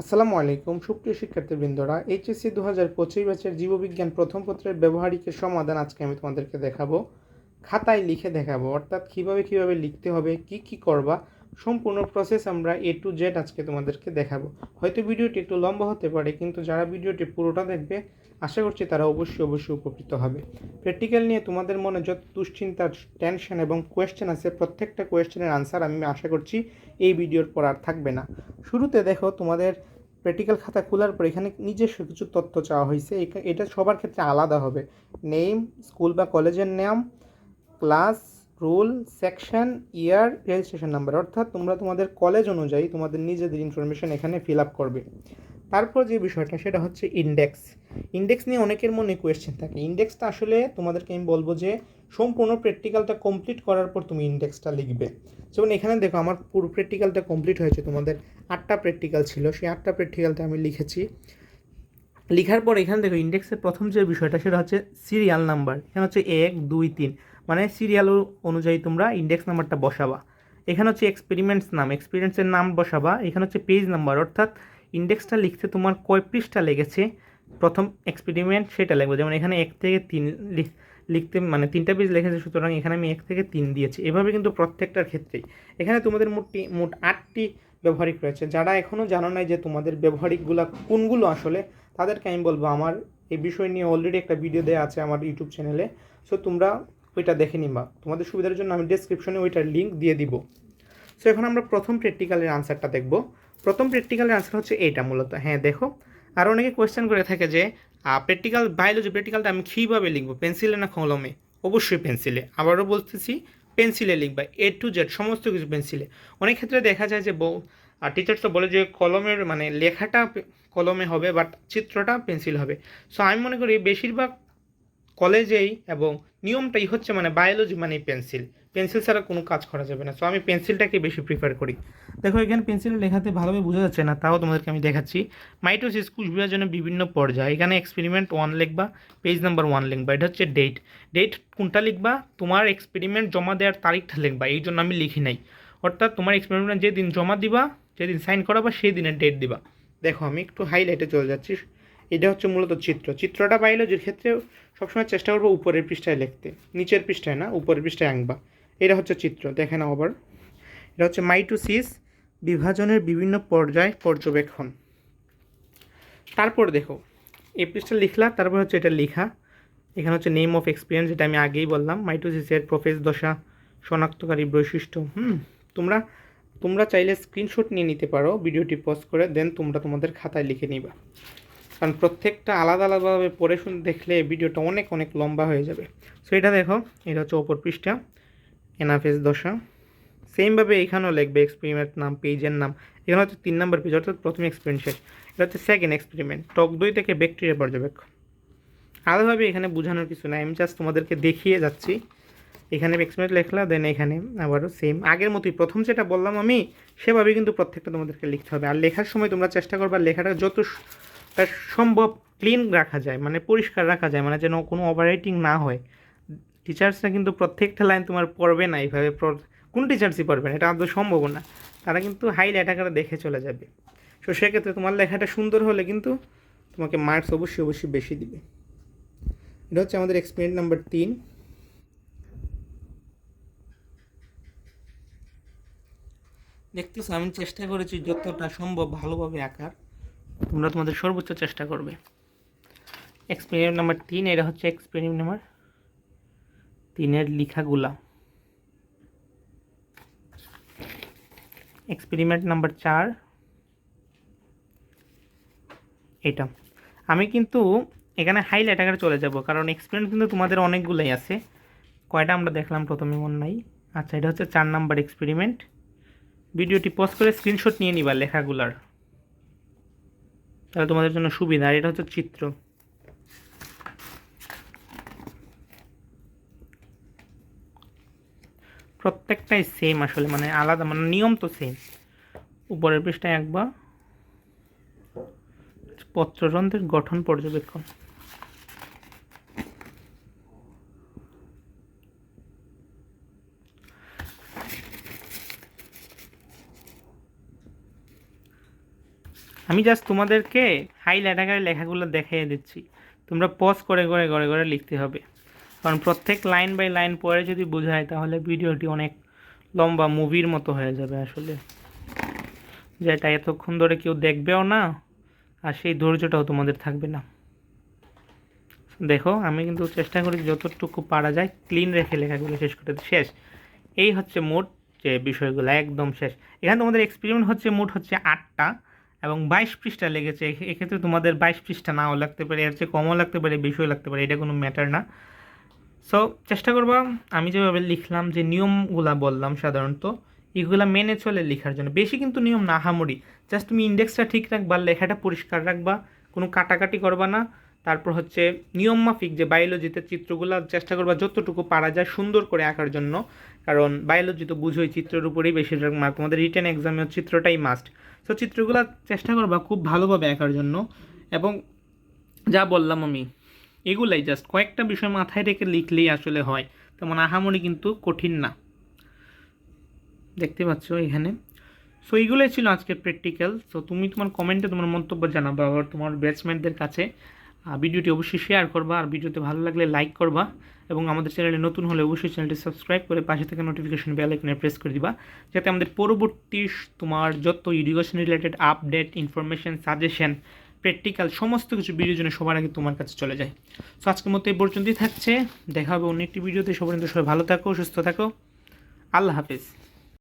আসসালামু আলাইকুম, সুপ্রিয় শিক্ষার্থীবৃন্দরা, এইচএসসি দু হাজার পঁচিশ ব্যাচের জীববিজ্ঞান প্রথম পত্রের ব্যবহারিকের সমাধান আজকে আমি তোমাদেরকে দেখাবো। খাতায় লিখে দেখাবো, অর্থাৎ কীভাবে কীভাবে লিখতে হবে, কি কি করবা, সম্পূর্ণ প্রসেস আমরা এ টু জেড আজকে তোমাদেরকে দেখাবো। হয়তো ভিডিওটি একটু লম্বা হতে পারে, কিন্তু যারা ভিডিওটি পুরোটা দেখবে আশা করছি তারা অবশ্যই অবশ্যই উপকৃত হবে। প্র্যাকটিক্যাল নিয়ে তোমাদের মনে যত দুশ্চিন্তা টেনশন এবং কোয়েশ্চেন আছে, প্রত্যেকটা কোয়েশ্চেনের আনসার আমি আশা করছি এই ভিডিওর পর আর থাকবে না। শুরুতে দেখো, তোমাদের প্র্যাকটিক্যাল খাতা খোলার পর এখানে নিজস্ব কিছু তথ্য চাওয়া হয়েছে। এটা সবার ক্ষেত্রে আলাদা হবে। নেম স্কুল বা কলেজের নাম class roll section year registration number অর্থাৎ তোমরা তোমাদের কলেজ অনুযায়ী তোমাদের নিজেদের ইনফরমেশন এখানে ফিল আপ করবে। তারপর যে বিষয়টা, সেটা হচ্ছে ইন্ডেক্স ইন্ডেক্স নিয়ে অনেকের মনে কোয়েশ্চেন থাকে। ইন্ডেক্সটা আসলে তোমাদেরকে আমি বলব যে, সম্পূর্ণ প্র্যাকটিক্যালটা কমপ্লিট করার পর তুমি ইন্ডেক্সটা লিখবে। যেমন এখানে দেখো, আমার পুরো প্র্যাকটিক্যালটা কমপ্লিট হয়েছে। তোমাদের আটটা প্র্যাকটিক্যাল ছিল। সেই আটটা প্র্যাকটিক্যালটা আমি লিখেছি। লেখার পর এখানে দেখো ইন্ডেক্সের প্রথম যে বিষয়টা, সেটা হচ্ছে সিরিয়াল নাম্বার এখানে হচ্ছে এক, দুই, তিন। মানে সিরিয়াল অনুযায়ী তোমরা ইন্ডেক্স নাম্বারটা বসাবা। এখানে হচ্ছে এক্সপেরিমেন্টস নাম। এক্সপিরিয়েন্সের নাম বসাবা। এখানে হচ্ছে পেজ নাম্বার অর্থাৎ ইন্ডেক্সটা লিখতে তোমার কয় পৃষ্ঠা লেগেছে? প্রথম এক্সপেরিমেন্ট সেটা লিখব। যেমন এখানে এক থেকে তিন লিখ- লিখতে মানে তিনটা পেজ লিখেছে, সুতরাং এখানে আমি এক থেকে তিন দিয়েছি। এভাবে কিন্তু প্রত্যেকটার ক্ষেত্রেই। এখানে তোমাদের মোটটি মোট আটটি ব্যবহারিক রয়েছে। যারা এখনও জানো নাই যে তোমাদের ব্যবহারিকগুলো কোনগুলো আসলে, তাদেরকে আমি বলব, আমার এই বিষয় নিয়ে অলরেডি একটা ভিডিও দেওয়া আছে আমার ইউটিউব চ্যানেলে সো তোমরা ওইটা দেখে নিবা। তোমাদের সুবিধার জন্য আমি ডেসক্রিপশনে ওইটার লিঙ্ক দিয়ে দিব। সো এখন আমরা প্রথম প্র্যাকটিক্যালের আনসারটা দেখব। প্রথম প্র্যাকটিক্যালের আনসার হচ্ছে এইটা মূলত। হ্যাঁ দেখো। আর অনেকে কোয়েশ্চেন করে থাকে যে প্র্যাকটিক্যাল বায়োলজি প্র্যাকটিক্যালটা আমি কীভাবে লিখব? পেন্সিলে না কলমে? অবশ্যই পেন্সিলে। আবারও বলতেছি, পেন্সিলে লিখবা। এ টু জেড সমস্ত কিছু পেন্সিলে। অনেক ক্ষেত্রে দেখা যায় যে, বউ আর টিচার্স তো বলে যে, কলমের মানে লেখাটা কলমে হবে বাট চিত্রটা পেন্সিল হবে। সো আমি মনে করি বেশিরভাগ কলেজেই এবং নিয়মটাই হচ্ছে মানে বায়োলজি মানে পেন্সিল পেন্সিল ছাড়া কোনো কাজ করা যাবে না। সো আমি পেন্সিলটাকে বেশি প্রিফার করি। দেখো, এখানে পেন্সিলে লেখাতে ভালোভাবে বোঝা যাচ্ছে না, তাও তোমাদেরকে আমি দেখাচ্ছি। মাইটোসিস কোষ বিভাজনের বিভিন্ন পর্যায়ে। এখানে এক্সপেরিমেন্ট ওয়ান লিখবা পেজ নাম্বার ওয়ান লিখবা। এটা হচ্ছে ডেট ডেট কোনটা লিখবা? তোমার এক্সপেরিমেন্ট জমা দেওয়ার তারিখটা লিখবা। এই জন্য আমি লিখি নাই। অর্থাৎ তোমার এক্সপেরিমেন্ট যেদিন জমা দিবা, যেদিন সাইন করাবা সেই দিনের ডেট দিবা। দেখো, আমি একটু হাইলাইটে চলে যাচ্ছি। এটা হচ্ছে মূলত চিত্র। চিত্রটা বায়োলজির ক্ষেত্রে সবসময় চেষ্টা করব উপরের পৃষ্ঠায় লিখতে। নিচের পৃষ্ঠায় না, উপরের পৃষ্ঠায় আঁকবা। এটা হচ্ছে চিত্র দেখে নাও আবার। এটা হচ্ছে মাইটোসিস বিভাজনের বিভিন্ন পর্যায় পর্যবেক্ষণ। তারপর দেখো এই পৃষ্ঠা লিখলা, তারপর হচ্ছে এটা লেখা। এখানে হচ্ছে নেম অফ এক্সপিরিয়েন্স যেটা আমি আগেই বললাম। মাইটোসিসের প্রফেস দশা, শনাক্তকারী বৈশিষ্ট্য, হুম? তোমরা তোমরা চাইলে স্ক্রিনশট নিয়ে নিতে পারো, ভিডিওটি পজ করে দেন তোমরা তোমাদের খাতায় লিখে নিবা। কারণ প্রত্যেকটা আলাদা আলাদাভাবে পড়ে শুনে, দেখলে ভিডিওটা অনেক অনেক লম্বা হয়ে যাবে। সো এটা দেখো, এটা হচ্ছে অপর পৃষ্ঠা, এনাফেস দশা। সেমভাবে এখানেও লিখবে এক্সপেরিমেন্ট নাম পেজের নাম। এখানে হচ্ছে তিন নম্বর পেজ অর্থাৎ প্রথম এক্সপেরিমেন্ট শেষ। এটা হচ্ছে সেকেন্ড এক্সপেরিমেন্ট টক দুই থেকে ব্যাকটেরিয়া পর্যবেক্ষণ। আলাদাভাবে এখানে বোঝানোর কিছু নাই, আমি জাস্ট তোমাদেরকে দেখিয়ে যাচ্ছি। এখানে এক্সপেরিমেন্ট লেখলা দেন এখানে আবারও সেম আগের মতোই, প্রথম যেটা বললাম আমি, সেভাবেই কিন্তু প্রত্যেকটা তোমাদেরকে লিখতে হবে। আর লেখার সময় তোমরা চেষ্টা করবা, লেখাটা যত সম্ভব ক্লিন রাখা যায় মানে পরিষ্কার রাখা যায় মানে যেন কোনো ওভাররাইটিং না হয়। টিচার্সরা কিন্তু প্রত্যেকটা লাইন তোমার পড়বে না এইভাবে কোন টিচার্সই পড়বে না, এটা আদৌ সম্ভব না। তারা কিন্তু হাইলাইট আকারে দেখে চলে যাবে। তো সেক্ষেত্রে তোমার লেখাটা সুন্দর হলে কিন্তু তোমাকে মার্কস অবশ্যই অবশ্যই বেশি দিবে। এটা হচ্ছে আমাদের এক্সপেরিমেন্ট নাম্বার তিন। দেখতেছো, আমি চেষ্টা করেছি যতটা সম্ভব ভালোভাবে আঁকার। তোমরা তোমাদের সর্বোচ্চ চেষ্টা করবে। এক্সপেরিমেন্ট নাম্বার তিন, এটা হচ্ছে এক্সপেরিমেন্ট নাম্বার তিনের লেখাগুলা। এক্সপেরিমেন্ট নাম্বার চার, এটা। আমি কিন্তু এখানে হাইলাইট আকারে চলে যাব, কারণ এক্সপেরিমেন্ট কিন্তু তোমাদের অনেকগুলোই আছে। কয়টা আমরা দেখলাম প্রথমে মনে নাই। আচ্ছা এটা হচ্ছে চার নাম্বার এক্সপেরিমেন্ট ভিডিওটি পজ করে স্ক্রিনশট নিয়ে নিবা লেখাগুলার। তাহলে তোমাদের জন্য সুবিধা, আর এটা হচ্ছে চিত্র। প্রত্যেকটাই সেম আসলে মানে আলাদা মানে নিয়ম তো সেম উপরের পৃষ্ঠায় একবার পত্রযন্ত্রের গঠন পর্যবেক্ষণ। আমি জাস্ট তোমাদেরকে হাইলাইট আকারে লেখাগুলো দেখিয়ে দিচ্ছি। তোমরা পজ করে করে করে করে লিখতে হবে। কারণ প্রত্যেক লাইন বাই লাইন পরে যদি বোঝায়, তাহলে ভিডিওটি অনেক লম্বা মুভির মতো হয়ে যাবে আসলে। যেটা এতক্ষণ ধরে কেউ দেখবেও না, আর সেই ধৈর্যটাও তোমাদের থাকবে না। দেখো, আমি কিন্তু চেষ্টা করি যতটুকু পারা যায় ক্লিন রেখে লেখাগুলো শেষ করতে। শেষ। এই হচ্ছে মোট যে বিষয়গুলো, একদম শেষ। এখানে তোমাদের এক্সপেরিমেন্ট হচ্ছে মোট হচ্ছে আটটা। এবং বাইশ পৃষ্ঠা লেগেছে। এক্ষেত্রে তোমাদের বাইশ পৃষ্ঠা নাও লাগতে পারে, এর চেয়ে কমও লাগতে পারে, বেশিও লাগতে পারে, এটা কোনো ম্যাটার না। সো চেষ্টা করবা, আমি যেভাবে লিখলাম যে নিয়মগুলা বললাম সাধারণত, এগুলা মেনে চলে লেখার জন্য। বেশি কিন্তু নিয়ম না হামড়ি জাস্ট তুমি ইন্ডেক্সটা ঠিক রাখবা, লেখাটা পরিষ্কার রাখবা, কোনো কাটাকাটি করবা না। তারপর হচ্ছে নিয়ম মাফিক যে বায়োলজিতে চিত্রগুলো চেষ্টা করবা যতটুকু পারা যায় সুন্দর করে আঁকার জন্য। কারণ বায়োলজি তো বুঝোই, চিত্রের উপরেই বেশিরভাগ মার্ক তোমাদের রিটেন এক্সামে চিত্রটাই মাস্ট সো চিত্রগুলো চেষ্টা করবা খুব ভালোভাবে আঁকার জন্য। এবং যা বললাম আমি, এগুলাই জাস্ট কয়েকটা বিষয় মাথায় রেখে লিখলেই আসলে হয়। তেমন আহামরি কিন্তু কঠিন না। দেখতে পাচ্ছ এখানে? সো এইগুলোই ছিল আজকের প্র্যাকটিক্যাল সো তুমি তোমার কমেন্টে তোমার মন্তব্য জানাব, আবার তোমার ব্যাটসম্যানদের কাছে। ভিডিওটি অবশ্যই শেয়ার করবা, আর ভিডিওতে ভালো লাগলে লাইক করবা এবং আমাদের চ্যানেলে নতুন হলে অবশ্যই চ্যানেলটি সাবস্ক্রাইব করে পাশে থেকে নোটিফিকেশন বেল আইকনে প্রেস করে দিবা, যাতে আমাদের পরবর্তী তোমার যত education related update information suggestion practical সমস্ত কিছু ভিডিও জন্য সবার আগে তোমার কাছে চলে যায়। সো আজকের মতো এই পর্যন্তই থাকছে। দেখা হবে অন্য একটি ভিডিওতে সবার সবাই ভালো থাকো, সুস্থ থাকো। আল্লাহ হাফিজ।